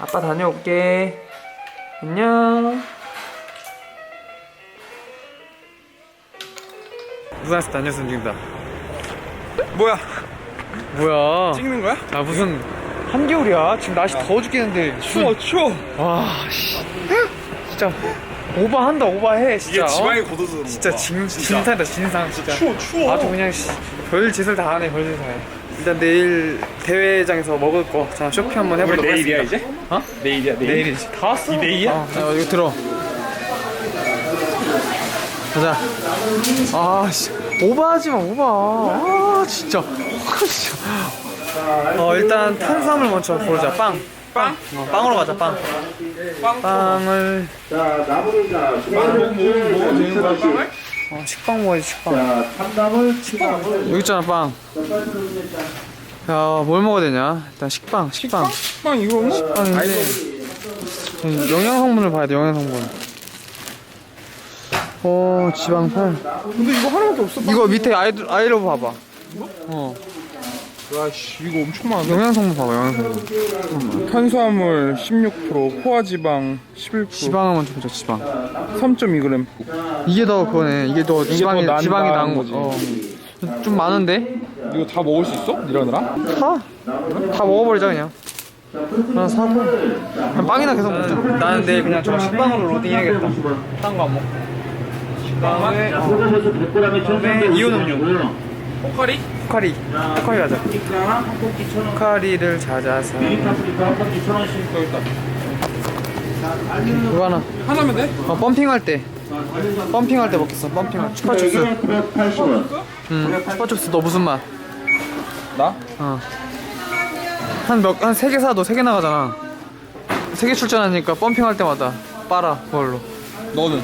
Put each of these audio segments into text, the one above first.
아빠 다녀올게. 안녕. 누나한테 다녀서 움직인다. 뭐야? 뭐야? 찍는 거야? 아 무슨 한겨울이야? 지금 날씨 더워 죽겠는데. 추워 추워. 와 씨. 진짜 오버한다 오버해 진짜. 이게 어? 지방에 고도서 그런 진짜 거. 진, 진상이다 진상 진짜. 추워 추워. 아주 그냥 씨, 별 짓을 다 하네 별 짓을 다 해. 일단 내일 대회장에서 먹을 거자 쇼핑 한번 해보도록 내일이야 하겠습니다. 이제? 어? 내일이야 내일. 내일이지. 다 왔어. 이 내일이야? 어, 어, 이거 들어. 가자. 아, 씨. 오버하지 마, 오버. 아, 진짜. 아, 진짜. 어, 일단 탄수화물 먼저 고르자. 빵. 빵? 어, 빵으로 가자, 빵. 빵? 빵을. 자, 나무를 자, 빵 먹- 먹- 먹어도 되는 거야 빵을? 어, 식빵 먹어야지, 식빵. 자, 참나물, 치나물. 여기 있잖아, 빵. 야, 뭘 먹어야 되냐? 일단 식빵, 식빵. 빵 이거 뭐? 식빵인데. 음, 영양 성분을 봐야 돼, 영양 성분. 어, 지방팔. 근데 이거 하나밖에 없어. 이거 밑에 아이, 아이러브 봐봐. 어. 야씨 이거 엄청 많은데. 영양 성분 봐봐, 영양 성분. 탄수화물 16%, 포화지방 11%, 지방을 먼저 보자, 지방. 3.2g. 이게 더 그거네. 이게 더 지방이, 더 난- 지방이 나은 나은 거. 거지. 어. 좀 많은데? 이거 다 먹을 수 있어? 이러느라? 사. 다 먹어버리자, 그냥. 하나 사고. 그냥 빵이나 계속 먹자. 나는 내일 그냥 저 식빵으로 로딩 해야겠다. 딴 거 안 먹고. 식빵에, 어, 소금에서 100g에 1,350원. 이온 음료. 포카리? 포카리. 포카리 1,000원. 포카리를 찾아서. 미니 파프리카 한 꼭지 1,000원씩. 여기 있다. 이거 하나. 하나면 돼? 어, 펌핑할 때. 펌핑할 때 먹겠어, 펌핑할 980원. 응, 추파춥스 너 무슨 맛? 나? 어. 한 몇, 한 세 개 사도 세 개 나가잖아. 세 개 출전하니까 펌핑할 때마다 빨아, 그걸로. 너는?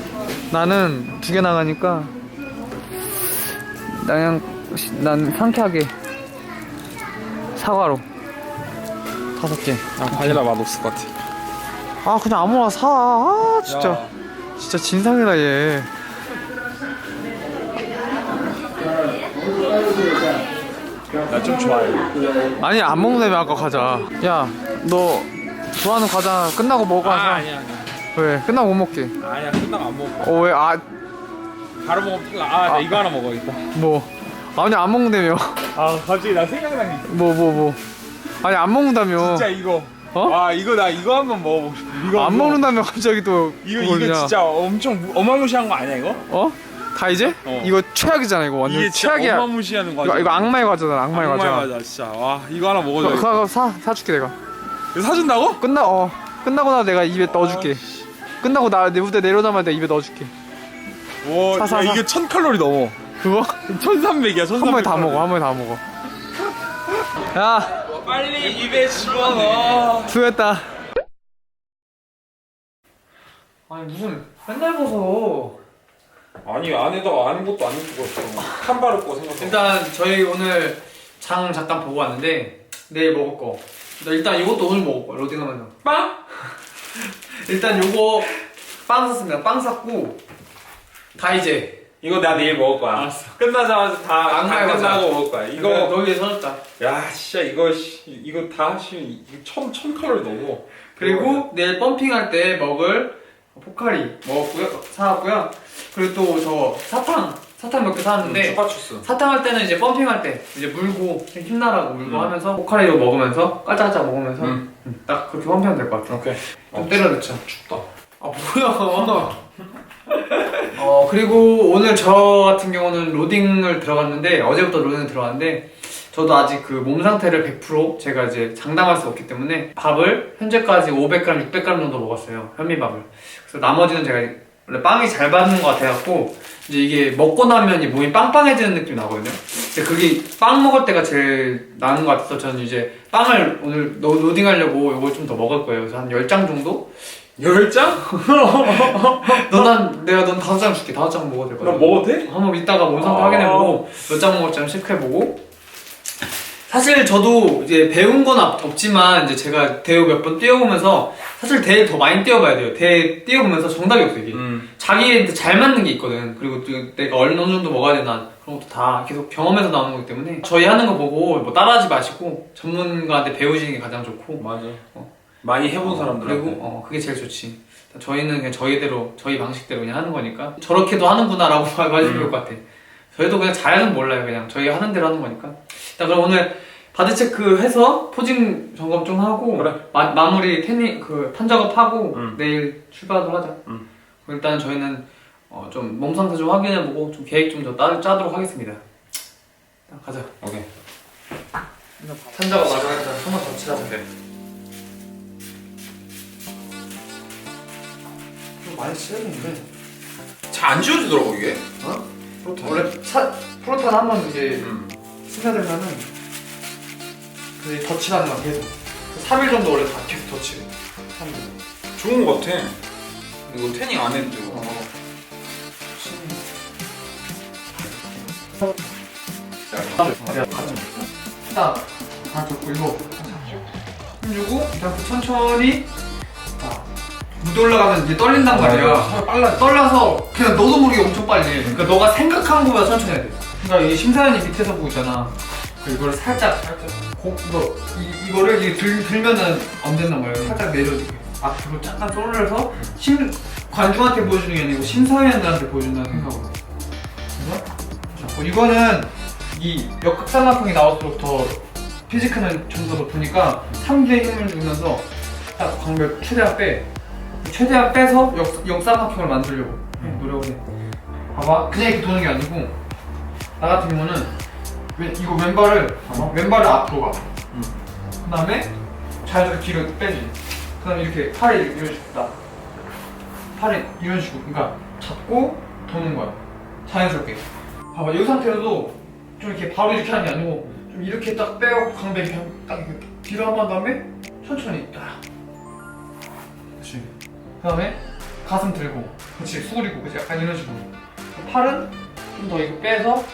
나는 두 개 나가니까, 나 그냥, 시- 난 상쾌하게 사과로 다섯 개. 아 바닐라 맛 없을 것 같아. 아, 그냥 아무거나 사. 아, 진짜. 야. 진짜 진상이다, 얘. 나 좀 좋아해. 아니, 안 먹는다며, 아까 과자. 야, 너 좋아하는 과자 끝나고 먹어. 아 사. 아니야 아니야. 왜? 끝나고 못 먹게. 아니야 끝나고 안 먹어. 어, 왜? 아, 바로 먹으면 큰일 나. 아, 나 이거 하나 먹어야겠다. 뭐. 아니, 안 먹는다며. 아 갑자기 나 생각난 게 있어. 뭐, 뭐, 뭐. 아니, 안 먹는다며. 진짜 이거. 어? 와 이거 나 이거 한번 먹어보고 싶어. 이거 안 이거. 먹는다며, 갑자기 또. 이거 이거. 진짜 엄청 무- 어마무시한 거 아니야 이거? 어? 다 이제? 어. 이거 최악이잖아, 이거. 완전 이게 진짜 최악이야. 어마무시하는 과자. 이거, 이거 악마의 과자잖아, 악마의 과자. 과자 진짜. 와 이거 하나 그거, 먹어줘. 그거 사, 사줄게, 내가. 이거 사준다고? 끝나, 어. 끝나고 나 내가 입에 넣어줄게. 끝나고 나 내 무대 내려오자마자 내가 입에 넣어줄게. 와 사, 사, 야, 사. 이게 천 칼로리 넘어. 그거? 1300이야 1300. 한 번에 다 먹어, 한 번에 다 먹어. 야, 빨리 입에 집어넣어. 수고했다. 아니, 무슨, 맨날 벗어. 아니 안에다가 아는 것도 아닌 거 있어. 칸 바르고 생각해. 일단 저희 오늘 장 잠깐 보고 왔는데 내일 먹을 거. 나 일단 이것도 오늘 먹을 거야 로딩하면서. 빵? 일단 요거 빵 샀습니다. 빵 샀고 다 이제 이거 나 내일 먹을 거야. 알았어. 끝나자마자 다, 다 악마의 과자. 끝나고 먹을 거야. 이거 이거 너 위해 사줬다. 야 진짜 이거 씨, 이거 다 하시면 천, 천 칼로리 넘어. 그리고 내일 펌핑할 때 먹을 포카리 먹었고요. 사왔고요. 그리고 또 저 사탕 사탕 몇 개 사왔는데 추파추스. 사탕 할 때는 이제 펌핑할 때 이제 물고 좀 힘나라고 물고 음. 하면서 포카리로 먹으면서 깔짝깔짝 먹으면서 음. 음, 딱 그렇게 펌핑하면 될 것 같아. 오케이. 좀 때려 넣자. 춥다. 아 뭐야? 어 그리고 오늘 저 같은 경우는 로딩을 들어갔는데 어제부터 로딩을 들어갔는데 저도 아직 그 몸 상태를 100% 제가 이제 장담할 수 없기 때문에 밥을 현재까지 500g, 600g 정도 먹었어요 현미밥을. 그래서 나머지는 제가 원래 빵이 잘 받는 것 같아갖고 이제 이게 먹고 나면 이 몸이 빵빵해지는 느낌이 나거든요. 근데 그게 빵 먹을 때가 제일 나은 것 같아서 저는 이제 빵을 오늘 로- 로딩하려고 이걸 좀 더 먹을 거예요. 그래서 한 10장 정도? 열 장? 넌난 내가 넌 다섯 장 줄게 다섯 장 먹어도 될 거야. 나 먹어도 돼? 한번 이따가 몸 상태 아. 확인해보고 몇 장 먹을지 한번 체크해보고. 사실 저도 이제 배운 건 없- 없지만 이제 제가 대회 몇 번 뛰어보면서 사실 대회 더 많이 뛰어봐야 돼요. 대회 뛰어보면서 정답이 없어 이게. 음. 자기한테 잘 맞는 게 있거든. 그리고 또 내가 어느 정도 먹어야 되나 그런 것도 다 계속 경험해서 나오는 거기 때문에 저희 하는 거 보고 뭐 따라하지 마시고 전문가한테 배우시는 게 가장 좋고 맞아. 많이 해본 사람들 그리고 어 그게 제일 좋지. 저희는 그냥 저희대로 저희 방식대로 그냥 하는 거니까 저렇게도 하는구나라고 말해줄 음. 것 같아. 저희도 그냥 잘은 몰라요. 그냥 저희 하는 대로 하는 거니까. 자 그럼 오늘 바디 체크 해서 포징 점검 좀 하고 그래. 마, 마무리 태닝 그탄 작업하고 음. 내일 출발하도록 하자. 음. 일단 저희는 어, 좀 몸 상태 좀 확인해보고 좀 계획 좀 더 짜도록 하겠습니다. 일단 가자. 오케이 탄 작업 마저 일단 한번 더 칠하고 돼. 좀 많이 칠했는데. 잘 안 지워지더라고 이게 어? 프로타 원래 차, 프로탄 한 번 이제 음. 스며들면은 그 덧칠하는 거 계속 3일 정도 원래 다 계속 덧칠해 3일 좋은 거 같아 이거 태닝 안 해도 되고 어. 딱, 다 줬고 이거 힘주고 이렇게 천천히 자, 무대 올라가면 이제 떨린단 말이야. 빨라 떨려서 그냥 너도 모르게 엄청 빨리 해. 그러니까 너가 생각한 거보다 천천히 해야 돼. 그러니까 이 심사위원이 밑에서 보고 있잖아. 그 이거를 살짝 살짝 고, 이거 이, 이거를 이게 들, 들면은 안 된단 말이야. 살짝 내려주게. 앞으로 잠깐 쏠려서 심 관중한테 보여주는 게 아니고 심사위원들한테 보여준다는 생각으로. 그래서 잡고 이거는 이 역삼각형이 나올수록 더 피지크는 좀더 높으니까 3주의 힘을 주면서 딱 광배 최대한 빼 최대한 빼서 역, 역삼각형을 만들려고 노력을 해. 봐봐. 그냥 이렇게 도는 게 아니고 나 같은 경우는 왼, 이거 왼발을 봐봐. 왼발을 앞으로 가. 음. 그 다음에 자연스럽게 뒤로 빼지. 그 다음에 이렇게 팔을 이런 식으로 나 팔을 이런 식으로 그러니까 잡고 도는 거야. 자연스럽게. 봐봐. 이 상태로도 좀 이렇게 바로 이렇게 하는 게 아니고 좀 이렇게 딱 빼고 광배 이렇게 한- 딱 이렇게 뒤로 한 번 다음에 천천히 딱. 그렇지 그 다음에 가슴 들고 그렇지 수그리고 그렇지 약간 이런 식으로 팔은 좀 더 이거 빼서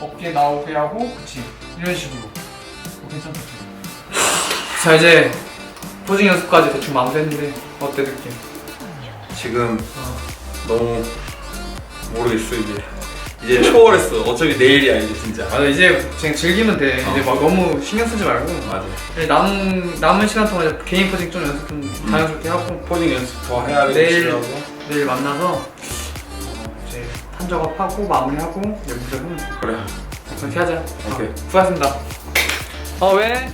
어깨 나오게 하고 그렇지 이런 식으로 어, 괜찮다 자 이제 포징 연습까지 대충 마무리했는데 어때 느낌? 지금 어. 너무 모르겠어 이제 이제 초월했어. 어차피 내일이야 이제 진짜. 맞아 이제 그냥 즐기면 돼. 어. 이제 막 너무 신경 쓰지 말고. 맞아. 남은 남은 시간 동안 개인 포징 좀 연습 좀 자연스럽게 하고. 포징 연습 더 해야 내일 되고. 내일 만나서 어, 이제 탄 작업하고 마무리하고 하면 돼. 그래. 그렇게 하자. 오케이. 수고하셨습니다. 어 왜?